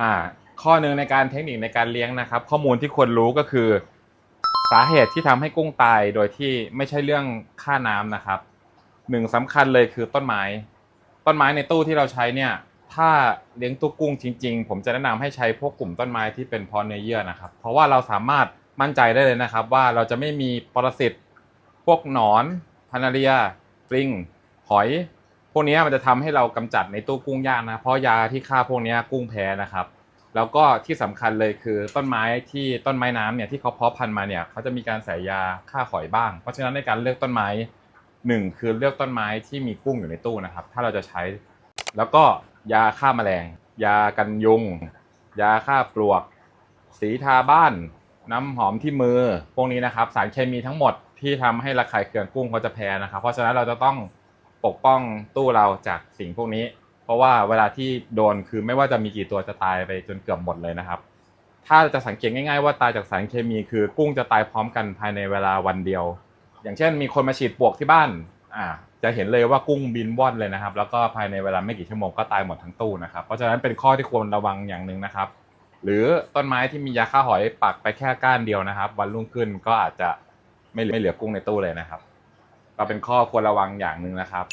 อ่าข้อหนึ่งในการเทคนิคในการเลี้ยงนะครับ ข้อมูลที่ควรรู้ก็คือ สาเหตุที่ทำให้กุ้งตายโดยที่ไม่ใช่เรื่องค่าน้ำนะครับหนึ่งสำคัญเลยคือต้นไม้ ต้นไม้ในตู้ที่เราใช้เนี่ย ถ้าเลี้ยงตู้กุ้งจริง ๆ ผมจะแนะนำให้ใช้พวกกลุ่มต้นไม้ที่เป็นพอเนื้อเยื่อนะครับ เพราะว่าเราสามารถมั่นใจได้เลยนะครับ ว่าเราจะไม่มีปรสิตพวกหนอนพานาเรียปลิง หอย พวกนี้มันจะทำให้เรากำจัดในตู้กุ้งยากนะ เพราะยาที่ฆ่าพวกนี้กุ้งแพ้นะครับ แล้วก็ที่สำคัญเลยคือต้นไม้ที่ต้นไม้น้ำเนี่ยที่เขาเพาะพันธุ์มาเนี่ยเขาจะมีการใส่ยาฆ่าหอยบ้าง เพราะฉะนั้นในการเลือกต้นไม้หนึ่งคือเลือกต้นไม้ที่มีกุ้งอยู่ในตู้นะครับ ถ้าเราจะใช้ แล้วก็ยาฆ่าแมลง ยากันยุง ยาฆ่าปลวก สีทาบ้าน น้ำหอมที่มือ พวกนี้นะครับ สารเคมีทั้งหมดที่ทำให้ระคายเคืองกุ้งเขาจะแพ้นะครับ เพราะฉะนั้นเราจะต้อง ปกป้องตู้เราจากสิ่งพวกนี้ เพราะว่าเวลาที่โดนคือไม่ว่าจะมีกี่ตัวจะตายไปจนเกือบหมดเลยนะครับ ถ้าจะสังเกตง่าย ๆ ว่าตายจากสารเคมี คือกุ้งจะตายพร้อมกันภายในเวลาวันเดียว อย่างเช่น มีคนมาฉีดปวกที่บ้านอ่าจะเห็นเลยว่ากุ้งบินว่อนเลยนะครับ แล้วก็ภายในเวลาไม่กี่ชั่วโมงก็ตายหมดทั้งตู้นะครับเพราะฉะนั้นเป็นข้อที่ควรระวังอย่างหนึ่งนะครับ หรือต้นไม้ที่มียาฆ่าหอยปักไปแค่ก้านเดียวนะครับ วันรุ่งขึ้นก็อาจจะไม่เหลือกุ้งในตู้เลยนะครับ ก็เป็นข้อควรระวังอย่างหนึ่งนะครับ